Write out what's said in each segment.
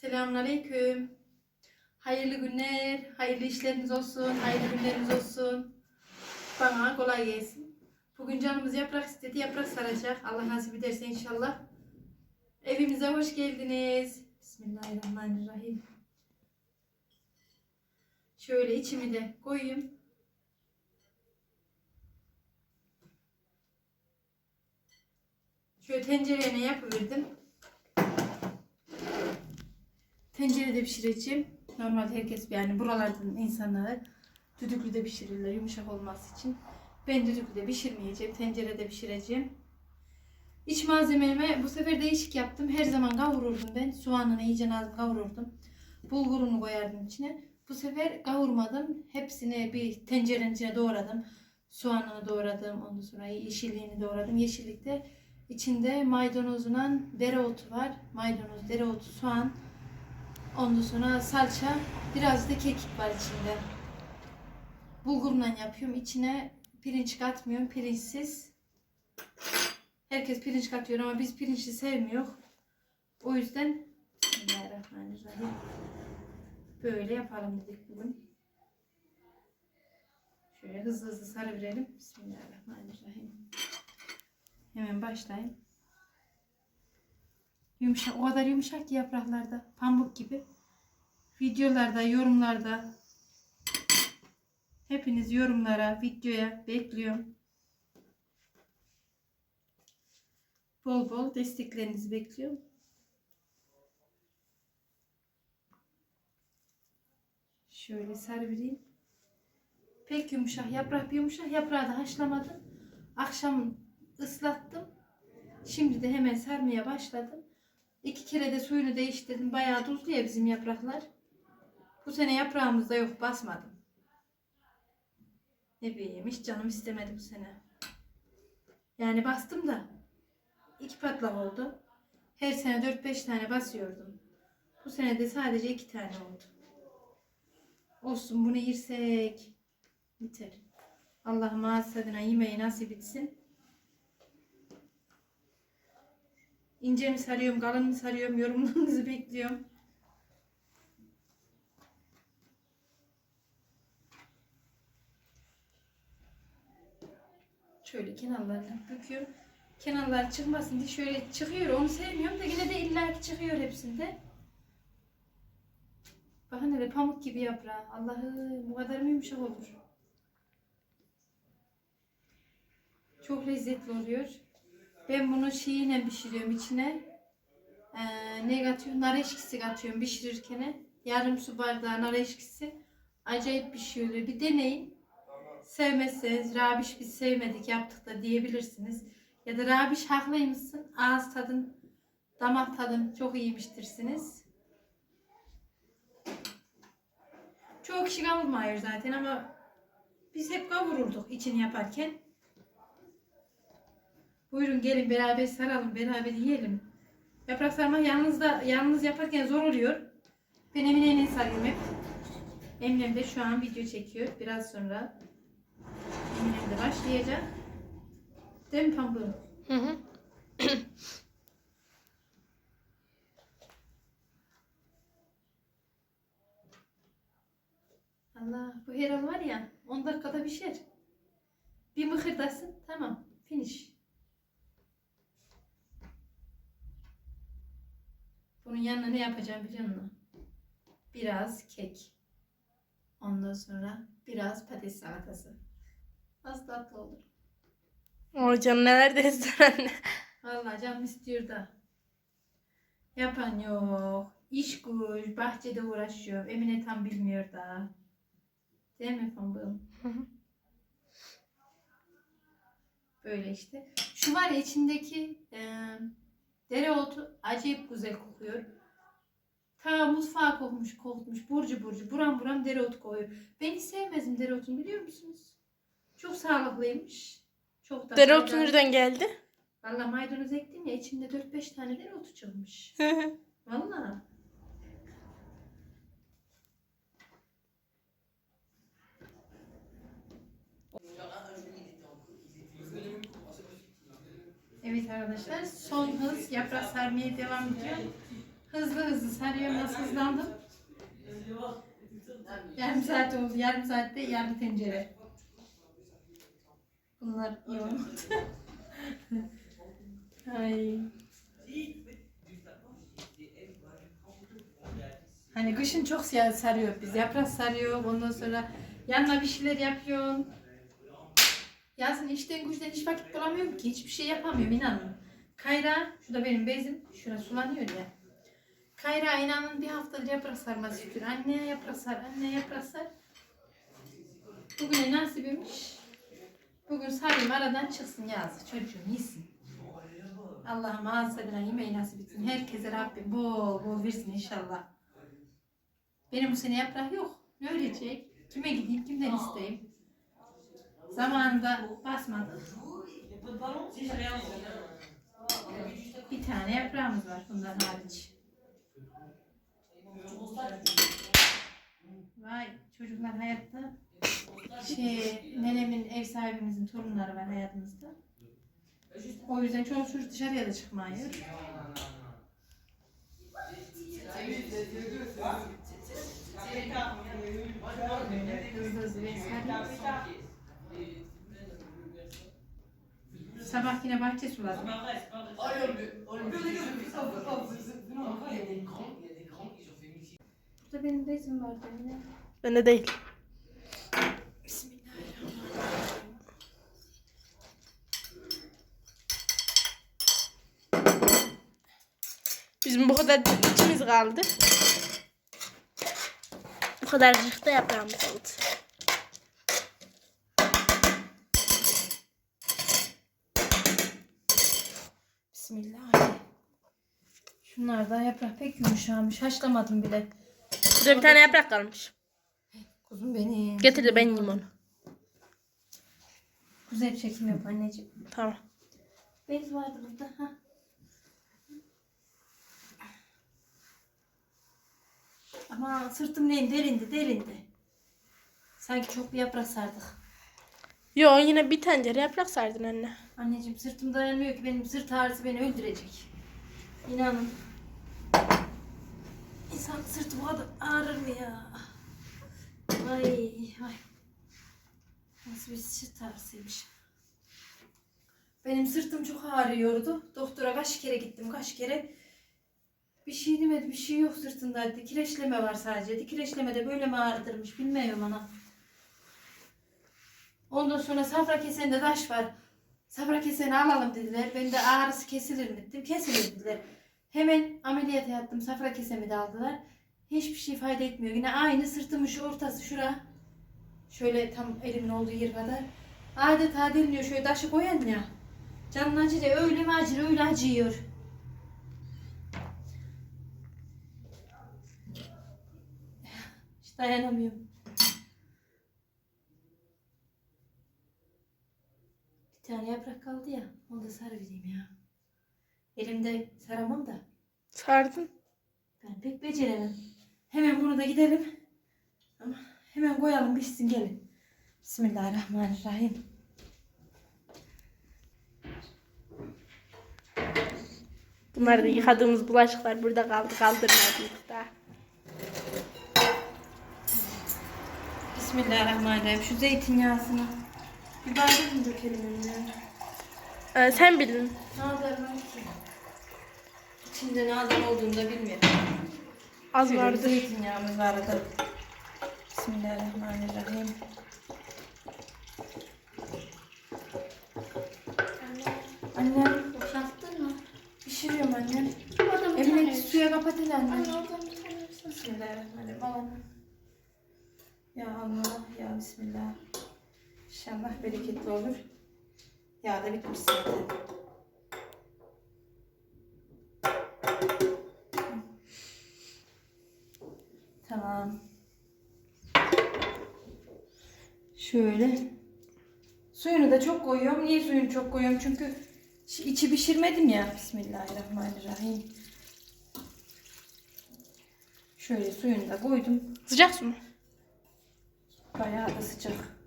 Selamünaleyküm. Hayırlı günler, hayırlı işleriniz olsun, hayırlı günleriniz olsun. Bana kolay gelsin. Bugün canımız yaprak istedi, yaprak saracak. Allah nasip ederse inşallah. Evimize hoş geldiniz. Bismillahirrahmanirrahim. Şöyle içimi de koyayım. Şöyle tencereye yapıverdim. Tencerede pişireceğim. Normalde herkes yani buralardan insanlar düdüklüde pişirirler yumuşak olması için. Ben düdüklüde pişirmeyeceğim. Tencerede pişireceğim. İç malzememe bu sefer değişik yaptım. Her zaman kavururdum ben. Soğanını iyice az kavururdum. Bulgurunu koyardım içine. Bu sefer kavurmadım. Hepsini bir tencerenin içine doğradım. Soğanını doğradım. Ondan sonra yeşilliğini doğradım. Yeşillikte içinde maydanozla dereotu var. Maydanoz, dereotu, soğan. Ondan sonra salça, biraz da kekik var içinde. Bulgurla yapıyorum. İçine pirinç katmıyorum. Pirinçsiz. Herkes pirinç katıyor ama biz pirinçli sevmiyor. O yüzden Bismillahirrahmanirrahim. Böyle yapalım dedik bugün. Şöyle hızlı hızlı sarıverelim. Bismillahirrahmanirrahim. Hemen başlayayım. Yumuşak, o kadar yumuşak ki yapraklarda. Pamuk gibi. Videolarda, yorumlarda. Hepiniz yorumlara, videoya bekliyorum. Bol bol desteklerinizi bekliyorum. Şöyle sarıvereyim. Pek yumuşak. Yaprak bir yumuşak. Yaprağı da haşlamadım. Akşam ıslattım. Şimdi de hemen sarmaya başladım. İki kere de suyunu değiştirdim. Bayağı tuzlu ya bizim yapraklar. Bu sene yaprağımızda yok basmadım. Ne bileyim hiç canım istemedi bu sene. Yani bastım da iki patlak oldu. Her sene 4-5 tane basıyordum. Bu sene de sadece iki tane oldu. Olsun bunu yersek biter. Allah'ım ağız tadına yemeği nasip etsin. İnce mi sarıyorum, kalın mı sarıyorum yorumlarınızı bekliyorum. Şöyle kenarlarını büküyorum. Kenarlar çıkmasın diye şöyle çıkıyor. Onu sevmiyorum da yine de illaki çıkıyor hepsinde. Bakın hele pamuk gibi yaprağı. Allah'ım bu kadar mı yumuşak olur? Çok lezzetli oluyor. Ben bunu şeyine pişiriyorum içine. Ee, ne katıyorum? Nar eşkisi katıyorum pişirirken. Yarım su bardağı nar eşkisi. Acayip bir şey oluyor. Bir deneyin. Sevmezseniz Rabiş biz sevmedik yaptık da diyebilirsiniz. Ya da Rabiş haklıymışsın. Ağız tadın, damak tadın çok iyiymiştirsiniz. Çoğu kişi kavurmuyor zaten ama biz hep kavururduk içini yaparken. Buyurun gelin beraber saralım, beraber yiyelim. Yaprak sarma yalnız da yalnız yaparken zor oluyor. Ben Emine'yle sarıyorum hep. Eminem de şu an video çekiyor. Biraz sonra Eminem de başlayacak. Değil mi Pambuğum? Hı hı. Allah bu herhal var ya 10 dakikada pişer. Bir mıkırdasın tamam finish. Bunun yanına ne yapacağım biliyor musun? Biraz kek. Ondan sonra biraz patates salatası. Az tatlı olur. Hocam neler de restoranda. Vallahi canım istiyor da. Yapan yok. İş güç, bahçede uğraşıyor. Emine tam bilmiyor da. Değil mi hı. Böyle işte. Şu var ya içindeki e, dereotu acayip güzel kokuyor. Ta mutfağa kokmuş kokmuş burcu burcu buram buram dereotu koyuyor. Ben hiç sevmezdim dereotunu biliyor musunuz? Çok sağlıklıymış. Çok da Dereotu faydalı. nereden geldi? Valla maydanoz ektim ya içinde 4-5 tane dereotu çıkmış. Valla. Evet arkadaşlar son hız yaprak sarmaya devam ediyor. Hızlı hızlı sarıyorum. Nasıl hızlandım? Yarım saat oldu. Yarım saatte yarım tencere. Bunlar iyi. Ay. Hani kışın çok sarıyor biz. Yaprak sarıyor. Ondan sonra yanına bir şeyler yapıyorsun. Yazın işten güçten hiç vakit bulamıyorum ki. Hiçbir şey yapamıyorum inanın. Kayra, şu da benim bezim. Şurası sulanıyor ya. Kayra inanın bir haftadır yaprak sarması istiyor. Anne yaprak sar, anne yaprak sar. Bugüne nasibiymiş. Bugün sarayım aradan çıksın yazı. Çocuğum yesin. Allah'ım ağız tadına yemeği nasip etsin. Herkese Rabbim bol bol versin inşallah. Benim bu sene yaprak yok. Ne ölecek? Kime gideyim, kimden isteyeyim? Zamanında basmadık. Bir tane yaprağımız var bundan hariç. Vay çocuklar hayatta. Şey, nenemin ev sahibimizin torunları var hayatımızda. O yüzden çoğu çocuk dışarıya da çıkmıyor. Hızlı hızlı. Sabah yine bahçe suladım. Burada benim bezim vardı yine. Bende değil. Bizim bu kadar içimiz kaldı. Bu kadarcık da yaprağımız oldu. Bismillah. Şunlar da yaprak pek yumuşamış. Haşlamadım bile. Burada bir tane yaprak kalmış. Kuzum benim. Getir de ben yiyeyim onu. Güzel bir çekim yap anneciğim. Tamam. Bez vardı burada. Ha. Ama sırtım neyin derindi derindi. Sanki çok bir yaprak sardık. Yo yine bir tencere yaprak sardın anne. Anneciğim sırtım dayanmıyor ki benim sırt ağrısı beni öldürecek. İnanın. İnsan sırtı bu kadar ağrır mı ya? Ay ay. Nasıl bir sırt ağrısıymış. Benim sırtım çok ağrıyordu. Doktora kaç kere gittim kaç kere. Bir şey demedi bir şey yok sırtında. Dikileşleme var sadece. Dikileşleme de böyle mi ağrıtırmış bilmiyorum ana. Ondan sonra safra kesende taş var. Safra keseni alalım dediler. Ben de ağrısı kesilir mi dedim. Kesilir dediler. Hemen ameliyat yaptım. Safra kesemi de aldılar. Hiçbir şey fayda etmiyor. Yine aynı sırtımın şu ortası şura. Şöyle tam elimin olduğu yer kadar. Adeta deliniyor. Şöyle taşı koyan ya. Canın acıyor. Öyle mi acır öyle acıyor. Hiç dayanamıyorum. Bir tane yaprak kaldı ya. Onu da sarıvereyim ya. Elimde saramam da. Sardın. Ben pek beceremem. Hemen bunu da gidelim. Ama hemen koyalım pişsin gelin. Bismillahirrahmanirrahim. Bunlar da yıkadığımız bulaşıklar burada kaldı. Kaldırmadık da. Bismillahirrahmanirrahim. Şu zeytinyağısını bir bardak mı dökelim önüne? Ee, sen bilin. Ne kadar var ki? İçinde ne kadar olduğunu da bilmiyorum. Az Şöyle bir vardır. Zeytinyağımız vardı. Bismillahirrahmanirrahim. Annem Boşalttın mı? pişiriyorum annem. Oradan bir Evine tane. suya kapat hele anne. Anne oradan bir tane versene. Bismillahirrahmanirrahim. Al. Ya Allah ya Bismillah. İnşallah bereketli olur. Ya da bitmiş zaten. Tamam. Şöyle. Suyunu da çok koyuyorum. Niye suyunu çok koyuyorum? Çünkü içi pişirmedim ya. Bismillahirrahmanirrahim. Şöyle suyunu da koydum. Sıcak su mu? Bayağı da sıcak.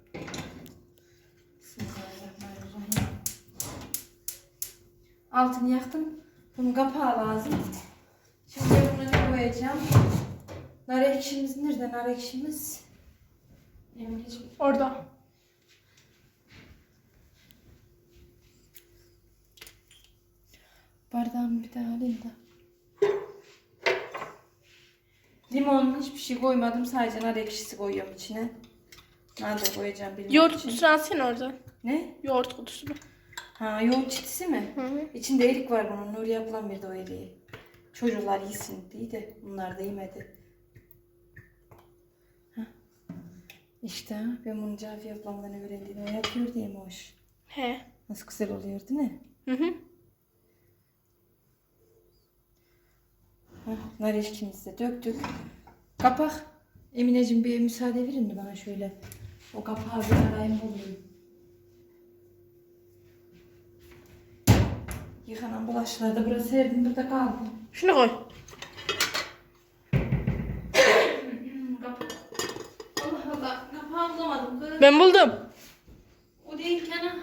Altını yaktım. Bunun kapağı lazım. Şimdi bunu koyacağım. Nar ekşimiz nerede nar ekşimiz? Emineciğim. Orada. Bardağımı bir daha alayım da. Limon hiçbir şey koymadım. Sadece nar ekşisi koyuyorum içine. Nar da koyacağım bilmem Yoğurt kutusunu alsana orada. Ne? Yoğurt kutusunu. Ha yoğurt çitisi mi? Hı hı. İçinde erik var bunun. Nuri ablam bir de o eriği. Çocuklar yesin diye de bunlar da yemedi. Hah. İşte ben bunu Cafi ablamdan öğrendim. O yapıyor diye mi hoş? He. Nasıl güzel oluyor değil mi? Hı hı. Hah, nar eşkimizi de döktük. Kapak. Emineciğim bir müsaade verin mi bana şöyle? O kapağı bir arayayım bulayım. Yıkanan bulaşıkları da burası serdim burada kaldı. Şunu koy. Allah Allah kapağı bulamadım kız. Ben buldum. O değil Kenan.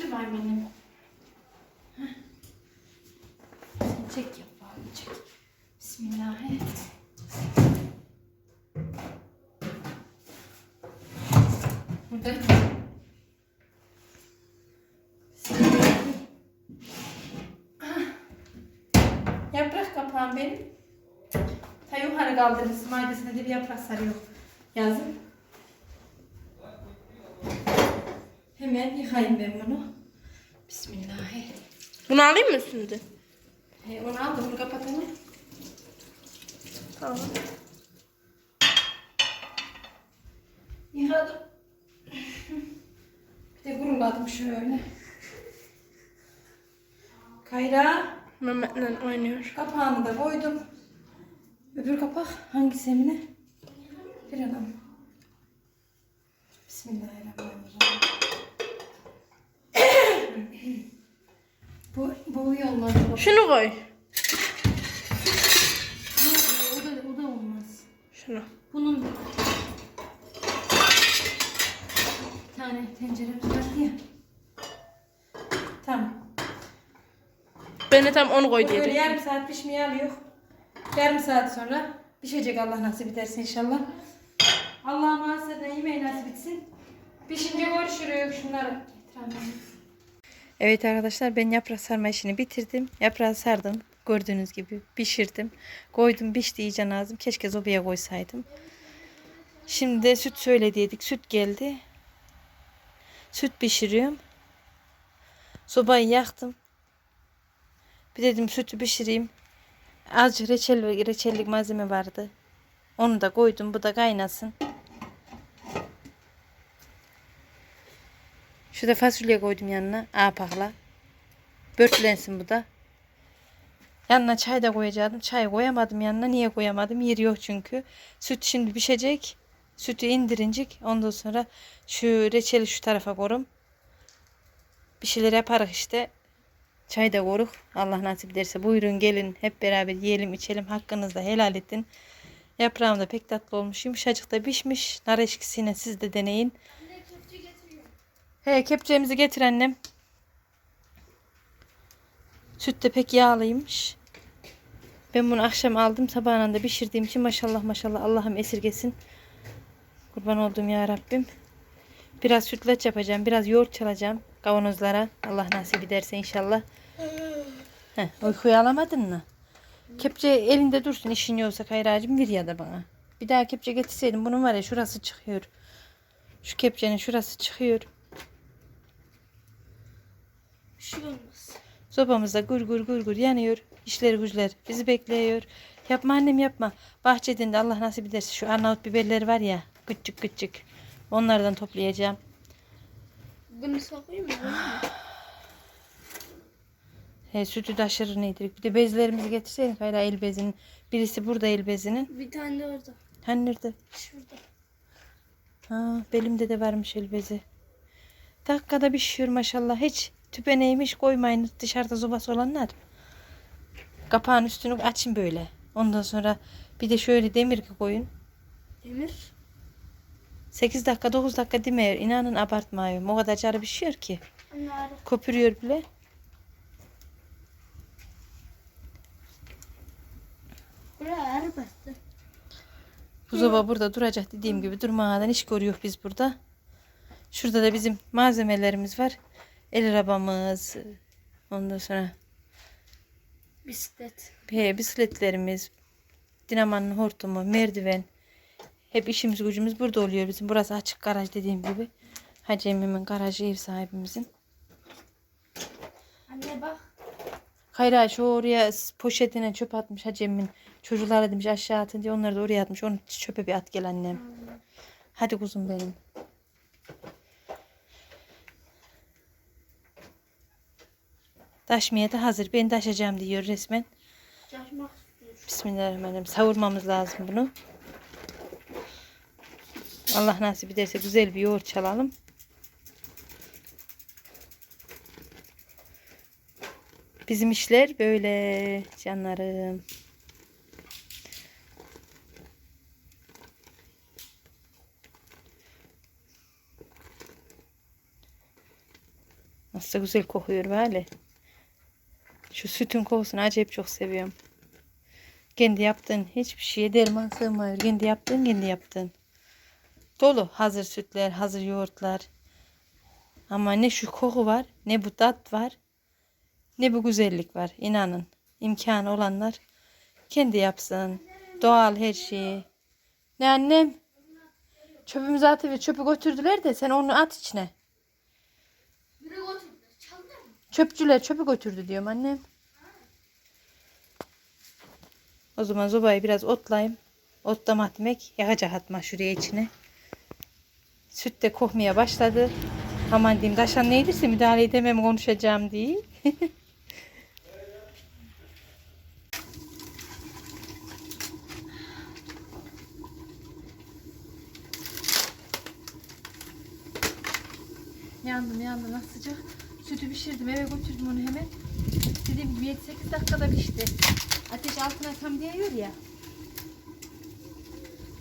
Dur bakayım annem. Heh. Sen çek yap bari çek. Bismillahirrahmanirrahim. Burada. Bismillahirrahmanirrahim. Ah. Yaprak kapağım benim. Kaldırırız. Maydasına da bir yaprak sarıyor. Yazın. Hemen yıkayayım ben bunu. Bismillahirrahmanirrahim. Bunu alayım mı şimdi? He, onu aldım. Bunu kapatalım. Tamam. Yıkadım. Bir de guruladım şöyle. Kayra. Mehmet'le oynuyor. Kapağını da koydum. Öbür kapak hangisi Emine? Bir anam. Bismillahirrahmanirrahim. bu, bu iyi olmaz. Şunu koy. O da, o da olmaz. Şunu. Bunun bir tane tenceremiz var ya. Tamam. Ben de tam onu koy Bu böyle yarım saat pişmeye alıyor. Yarım saat sonra pişecek Allah nasip ederse inşallah. Allah'ım hasreden yemeği nasip etsin. Pişince görüşürüz şunları. Evet arkadaşlar ben yaprak sarma işini bitirdim. Yaprağı sardım. Gördüğünüz gibi pişirdim. Koydum pişti iyice lazım. Keşke zobaya koysaydım. Şimdi de süt söylediydik. Süt geldi. Süt pişiriyorum. Sobayı yaktım. Bir dedim sütü pişireyim. Azıcık reçel ve reçellik malzeme vardı. Onu da koydum. Bu da kaynasın. Şurada fasulye koydum yanına. Apakla. Börtlensin bu da. Yanına çay da koyacaktım. Çay koyamadım yanına. Niye koyamadım? Yeri yok çünkü. Süt şimdi pişecek. Sütü indirincik. Ondan sonra şu reçeli şu tarafa korum. Bir şeyler yaparız işte. Çay da koruk. Allah nasip ederse buyurun gelin hep beraber yiyelim içelim. Hakkınızda helal edin. Yaprağım da pek tatlı olmuş. Yumuşacık da pişmiş. Nar eşkisiyle siz de deneyin. He kepçemizi getir annem. Süt de pek yağlıymış. Ben bunu akşam aldım. Sabahına da pişirdiğim için maşallah maşallah Allah'ım esirgesin. Kurban olduğum ya Rabbim. Biraz sütlaç yapacağım. Biraz yoğurt çalacağım kavanozlara. Allah nasip ederse inşallah. Heh, uykuyu alamadın mı? Kepçe elinde dursun işin yoksa kayracım bir ya da bana. Bir daha kepçe getirseydim bunun var ya şurası çıkıyor. Şu kepçenin şurası çıkıyor. Şey olmaz. Sobamızda gur gur gur gur yanıyor. İşler güçler bizi bekliyor. Yapma annem yapma. Bahçeden de Allah nasip ederse şu Arnavut biberleri var ya küçük küçük. Onlardan toplayacağım. Bunu sokayım mı? He, sütü de aşırı nedir? Bir de bezlerimizi getirseydik. Hayır el bezinin. Birisi burada el bezinin. Bir tane de orada. Hani nerede? Şurada. Ha, belimde de varmış el bezi. Dakikada pişiyor maşallah. Hiç tüpe neymiş koymayın dışarıda zobası olanlar. Kapağın üstünü açın böyle. Ondan sonra bir de şöyle demir koyun. Demir. 8 dakika 9 dakika demiyor. İnanın abartmayayım. O kadar canı pişiyor ki. Bunlar. Köpürüyor bile. Buraya bastı. Burada duracak dediğim gibi durmadan iş görüyor biz burada. Şurada da bizim malzemelerimiz var. El arabamız. Ondan sonra bisiklet. He, bisikletlerimiz. Dinamanın hortumu, merdiven. Hep işimiz gücümüz burada oluyor bizim. Burası açık garaj dediğim gibi. Hacı emmimin garajı ev sahibimizin. Anne bak. Hayır şu oraya poşetine çöp atmış Hacı emmin. Çocuklara demiş aşağı atın diye onları da oraya atmış. Onu çöpe bir at gel annem. Hadi kuzum benim. Taşmaya da hazır. Ben taşıyacağım diyor resmen. Bismillahirrahmanirrahim. Savurmamız lazım bunu. Allah nasip ederse güzel bir yoğurt çalalım. Bizim işler böyle canlarım. Nasıl güzel kokuyor böyle. Şu sütün kokusunu acayip çok seviyorum. Kendi yaptığın hiçbir şeye derman sığmıyor. Kendi yaptığın kendi yaptığın. Dolu hazır sütler, hazır yoğurtlar. Ama ne şu koku var, ne bu tat var, ne bu güzellik var. İnanın. imkanı olanlar kendi yapsın. Doğal her şeyi. Ne annem? Çöpümüzü atıver. Çöpü götürdüler de sen onu at içine. Çöpçüler çöpü götürdü diyorum annem. O zaman zobayı biraz otlayayım. Otlama atmak yakacak atma şuraya içine. Süt de kokmaya başladı. Aman diyeyim taşan neydirse müdahale edemem konuşacağım diye. yandım yandım nasıl sıcak. Sütü pişirdim eve götürdüm onu hemen. Dediğim gibi 7-8 dakikada pişti. Ateş altına tam değiyor ya.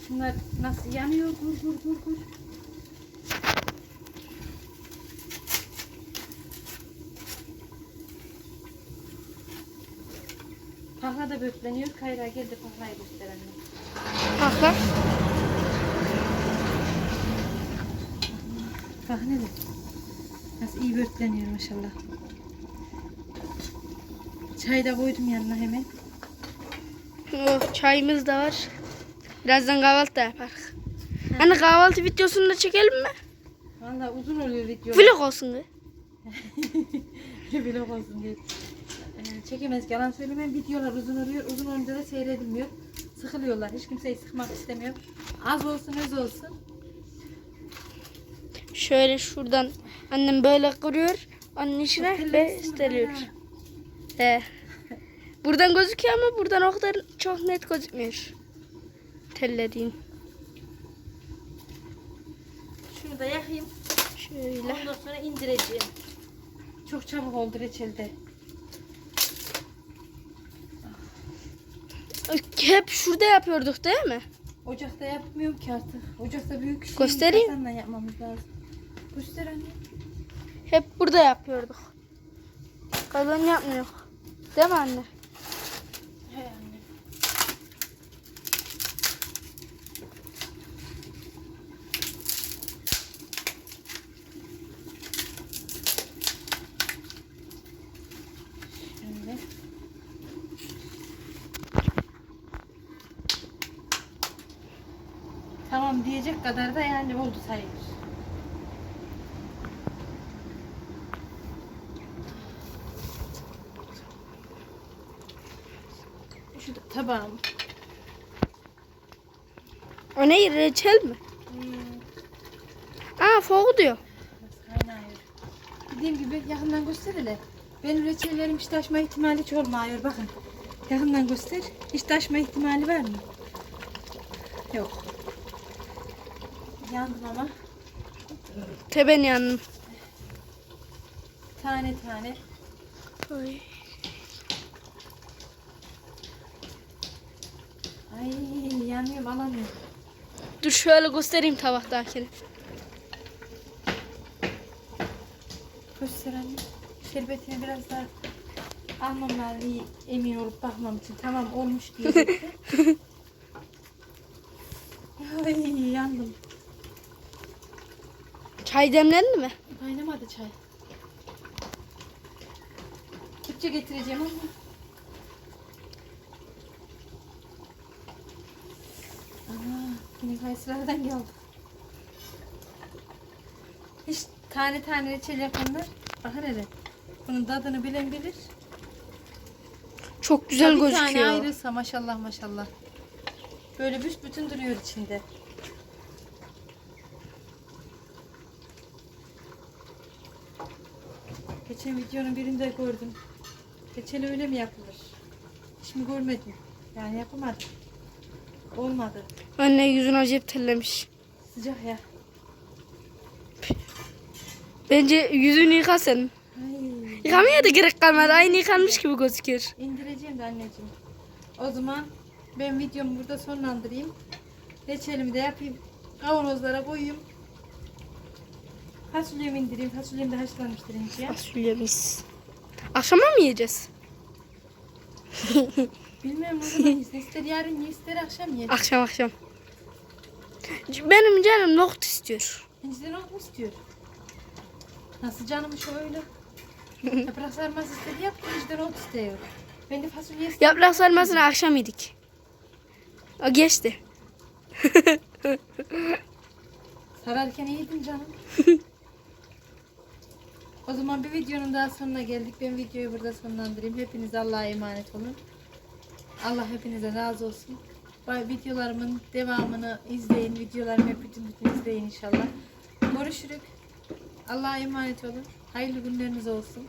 Şunlar nasıl yanıyor gur gur gur gur. Pahla da bökleniyor. Kayra geldi pahlayı göster anne. Bakla. Bak ne de. Nasıl iyi bökleniyor maşallah. Çay da koydum yanına hemen. Oh, çayımız da var. Birazdan kahvaltı da yaparız. Anne kahvaltı videosunu da çekelim mi? Valla uzun oluyor video. Vlog olsun be. Vlog olsun diye. Çekemez yalan söylemem. Videolar uzun oluyor. Uzun olunca da seyredilmiyor. Sıkılıyorlar. Hiç kimseyi sıkmak istemiyor. Az olsun öz olsun. Şöyle şuradan annem böyle kırıyor. Onun içine hala. He. Buradan gözüküyor ama buradan o kadar çok net gözükmüyor. Tellediğin. Şunu da yakayım. Şöyle. Ondan sonra indireceğim. Çok çabuk oldu reçelde. Hep şurada yapıyorduk değil mi? Ocakta yapmıyorum ki artık. Ocakta büyük şey. Göstereyim. kazanla yapmamız lazım. Göster anne. Hep burada yapıyorduk. Kazan yapmıyor. Değil mi anne? He anne. Şöyle. Diyecek kadar da yani oldu sayılır. Şu da tabağım. O ne reçel mi? Aa foğu diyor. Kaynıyor. Dediğim gibi yakından göster hele. Benim reçellerim hiç taşma ihtimali hiç olmuyor. Bakın. Yakından göster. Hiç taşma ihtimali var mı? Yok. Yandım ama. Teben yandım. Tane tane. Oy. Ay yanıyorum alamıyorum. Dur şöyle göstereyim tabaktakini. Göster anne. Şerbetini biraz daha Almam lazım iyi emin olup bakmam için. Tamam olmuş diyecekti. Ay yandım. Çay demlendi mi? Kaynamadı çay. Kepçe getireceğim ama. Ana yine kayısılardan geldi. Hiç tane tane reçel yapanlar bakın hele. Bunun tadını bilen bilir. Çok güzel bir gözüküyor. tane ayrıysa maşallah maşallah. Böyle büsbütün duruyor içinde. Geçen videonun birinde gördüm. Reçel öyle mi yapılır? Hiç mi görmedim? Yani yapamadım. Olmadı. Anne yüzünü acayip terlemiş. Sıcak ya. Bence yüzünü yıka sen. Ay. Yıkamaya da gerek kalmadı. Aynı yıkanmış gibi gözüküyor. İndireceğim de anneciğim. O zaman ben videomu burada sonlandırayım. Reçelimi de yapayım. Kavanozlara koyayım. Fasulyemi indireyim. Fasulyem de haşlanmıştır ince. Fasulyemiz. Akşama mı yiyeceğiz? Bilmiyorum ne zaman yesin. İster yarın ye ister akşam ye. Akşam akşam. Benim canım nohut istiyor. İnciden ot mu istiyor? Nasıl canım şu öyle? Yaprak sarması istedi yap. İnciden ot istiyor. Ben de fasulye istiyorum. Yaprak sarmasını akşam yedik. O geçti. Sararken iyiydin canım. O zaman bir videonun daha sonuna geldik. Ben videoyu burada sonlandırayım. Hepiniz Allah'a emanet olun. Allah hepinize razı olsun. Videolarımın devamını izleyin. Videolarımı hep bütün bütün izleyin inşallah. Görüşürük. Allah'a emanet olun. Hayırlı günleriniz olsun.